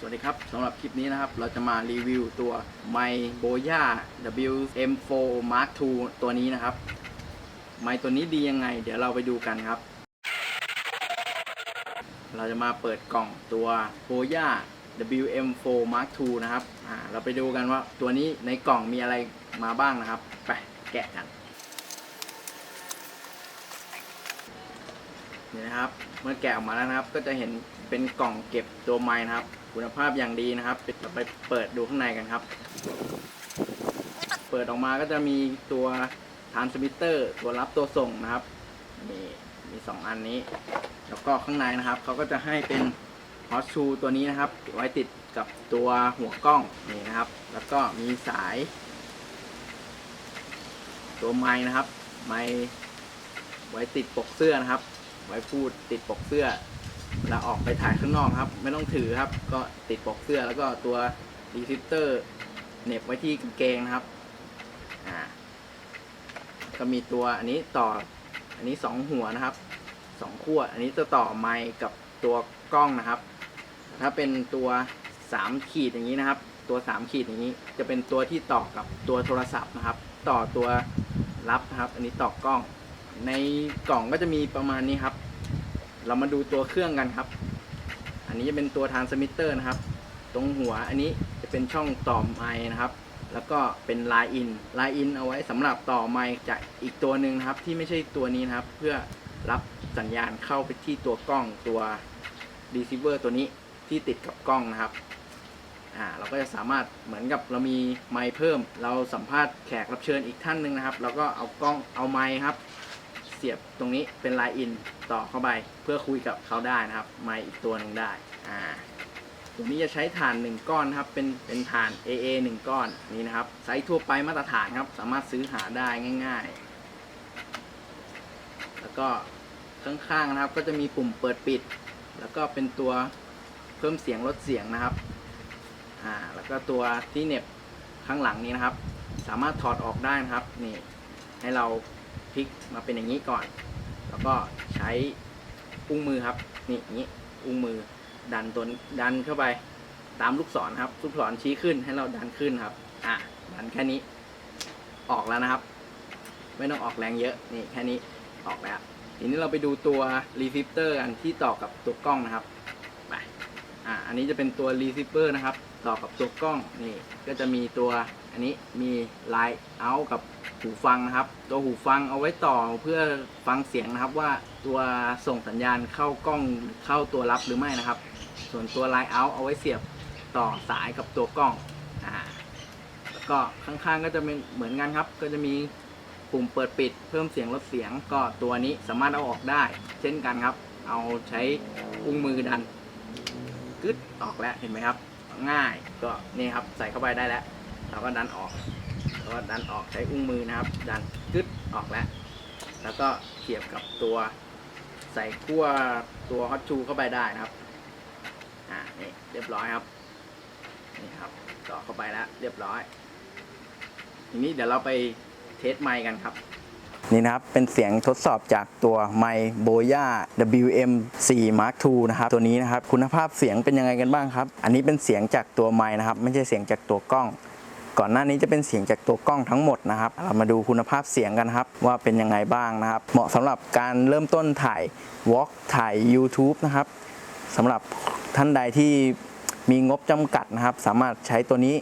สวัสดีครับสำหรับคลิปนี้นะครับ เราจะมารีวิวตัว m y b o y a WM4 Mark II ตัวนี้นะครับ ไมค์ตัวนี้ดียังไง เดี๋ยวเราไปดูกันครับ เราจะมาเปิดกล่องตัว b o y a WM4 Mark II นะครับอ่าเราไปดูกันว่าตัวนี้ในกล่องมีอะไรมาบ้างนะครับ ไปแกะกัน นี่นะครับ เมื่อแกะออกมาแล้วนะครับ ก็จะเห็นเป็นกล่องเก็บตัวไม้นะครับ คุณภาพอย่างดีนะครับเราไปเปิดดูข้างในกันครับ เปิดออกมาก็จะมีตัวทานสมิเตอร์ตัวรับตัวส่งนะครับนี่มีสองอันนี้ แล้วก็ข้างในนะครับเขาก็จะให้เป็นฮอตชูตัวนี้นะครับ ไว้ติดกับตัวหัวกล้องนี่นะครับ แล้วก็มีสาย ตัวไม้นะครับ ไม้ไว้ติดปกเสื้อนะครับ ไว้พูดติดปกเสื้อแล้วออกไปถ่ายข้างนอกครับ ไม่ต้องถือครับ ก็ติดปกเสื้อแล้วก็ตัวรีซิสเตอร์เหน็บไว้ที่กางเกงนะครับอ่าก็มีตัวอันนี้ต่ออันนี้สองหัวนะครับสองขั้วอันนี้จะต่อไมค์กับตัวกล้องนะครับ ถ้าเป็นตัวสามขีดอย่างนี้นะครับ ตัวสามขีดอย่างนี้ จะเป็นตัวที่ต่อกับตัวโทรศัพท์นะครับ ต่อตัวรับนะครับ อันนี้ต่อกล้อง ในกล่องก็จะมีประมาณนี้ครับ เรามาดูตัวเครื่องกันครับ อันนี้จะเป็นตัวทานสมิเตอร์นะครับ ตรงหัวอันนี้จะเป็นช่องต่อไมค์นะครับ แล้วก็เป็นไลน์อินไลน์อินเอาไว้สำหรับต่อไมค์จากอีกตัวหนึ่งครับ ที่ไม่ใช่ตัวนี้นะครับ เพื่อรับสัญญาณเข้าไปที่ตัวกล้องตัวรีเซิเวอร์ตัวนี้ที่ติดกับกล้องนะครับอ่าเราก็จะสามารถเหมือนกับเรามีไมค์เพิ่ม เราสัมภาษณ์แขกรับเชิญอีกท่านหนึ่งนะครับ เราก็เอากล้องเอาไมค์ครับ เสียบตรงนี้เป็นไลน์อินต่อเข้าไปเพื่อคุยกับเขาได้นะครับไมค์อีกตัวหนึ่งได้อ่าตัวนี้จะใช้ถ่าน 1 ก้อนนะครับเป็นเป็นถ่าน AA 1 ก้อนนี่นะครับไซส์ทั่วไปมาตรฐานครับ สามารถซื้อหาได้ง่าย ๆ แล้วก็ข้างๆนะครับก็จะมีปุ่มเปิดปิด แล้วก็เป็นตัวเพิ่มเสียงลดเสียงนะครับอ่าแล้วก็ตัวที่เน็บข้างหลังนี้นะครับ สามารถถอดออกได้นะครับนี่ให้เรา พลิกมาเป็นอย่างนี้ก่อน แล้วก็ใช้อุ้งมือครับ นี่อย่างนี้อุ้งมือดันตัวดันเข้าไปตามลูกศรครับ ลูกศรชี้ขึ้นให้เราดันขึ้นครับ อะดันแค่นี้ ออกแล้วนะครับ ไม่ต้องออกแรงเยอะนี่แค่นี้ออกแล้วทีนี้เราไปดูตัวรีซิเตอร์กันที่ต่อกับตัวกล้องนะครับไปอะอันนี้จะเป็นตัวรีซิเ e อร์นะครับ ต่อกับตัวกล้องนี่ก็จะมีตัว อันนี้มีไลน์เอากับหูฟังนะครับ ตัวหูฟังเอาไว้ต่อเพื่อฟังเสียงนะครับว่าตัวส่งสัญญาณเข้ากล้องเข้าตัวรับหรือไม่นะครับ ส่วนตัวไลน์เอาเอาไว้เสียบต่อสายกับตัวกล้องอ่าแล้วก็ข้างๆก็จะเป็นเหมือนกันครับ ก็จะมีปุ่มเปิดปิดเพิ่มเสียงลดเสียง ก็ตัวนี้สามารถเอาออกได้ เช่นกันครับ เอาใช้อุ้งมือดันกึดออกแล้วเห็นไหมครับ ง่ายก็นี่ครับใส่เข้าไปได้แล้ว เราก็ดันออกแล้วก็ดันออกใช้อุ้งมือนะครับ ดันกึดออกแล้ว แล้วก็เสียบกับตัวใส่ขั้วตัวฮอตชูเข้าไปได้นะครับ อ่านี่เรียบร้อยครับ นี่ครับต่อเข้าไปแล้วเรียบร้อย ทีนี้เดี๋ยวเราไปเทสไมค์กันครับ นี่นะครับ เป็นเสียงทดสอบจากตัวไมค์โบย่า WM4 Mark II นะครับ ตัวนี้นะครับ คุณภาพเสียงเป็นยังไงกันบ้างครับ อันนี้เป็นเสียงจากตัวไมค์นะครับ ไม่ใช่เสียงจากตัวกล้อง ก่อนหน้านี้จะเป็นเสียงจากตัวกล้องทั้งหมดนะครับ เรามาดูคุณภาพเสียงกันครับ ว่าเป็นยังไงบ้างนะครับ เหมาะสำหรับการเริ่มต้นถ่ายวอล์กถ่าย YouTube นะครับสำหรับท่านใดที่มีงบจำกัดนะครับ สามารถใช้ตัวนี้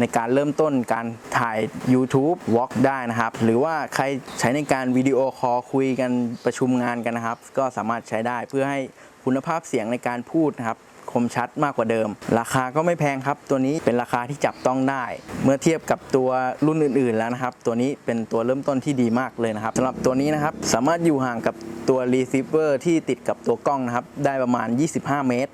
ในการเริ่มต้นการถ่าย YouTube w a l k ได้นะครับ หรือว่าใครใช้ในการวิดีโอคอลคุยกันประชุมงานกันนะครับ ก็สามารถใช้ได้เพื่อให้คุณภาพเสียงในการพูดนะครับ มชัดมากกว่าเดิม ราคาก็ไม่แพงครับ ตัวนี้เป็นราคาที่จับต้องได้ เมื่อเทียบกับตัวรุ่นอื่นๆแล้วนะครับ ตัวนี้เป็นตัวเริ่มต้นที่ดีมากเลยนะครับสำหรับตัวนี้นะครับสามารถอยู่ห่างกับตัวรีเซิเวอร์ที่ติดกับตัวกล้องนะครับได้ประมาณ 25 เมตร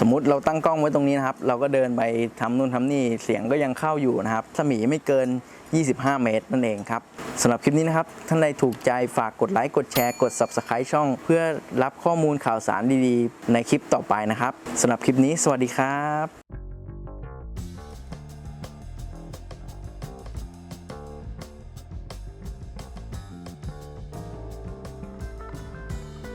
สมมติเราตั้งกล้องไว้ตรงนี้นะครับ เราก็เดินไปทำนู่นทำนี่เสียงก็ยังเข้าอยู่นะครับสมีไม่เกิน 25 เมตรนั่นเองครับ สำหรับคลิปนี้นะครับ ท่านใดถูกใจฝากกดไลค์ กดแชร์ กด Subscribe ช่อง เพื่อรับข้อมูลข่าวสารดีๆ ในคลิปต่อไปนะครับสำหรับคลิปนี้ สวัสดีครับ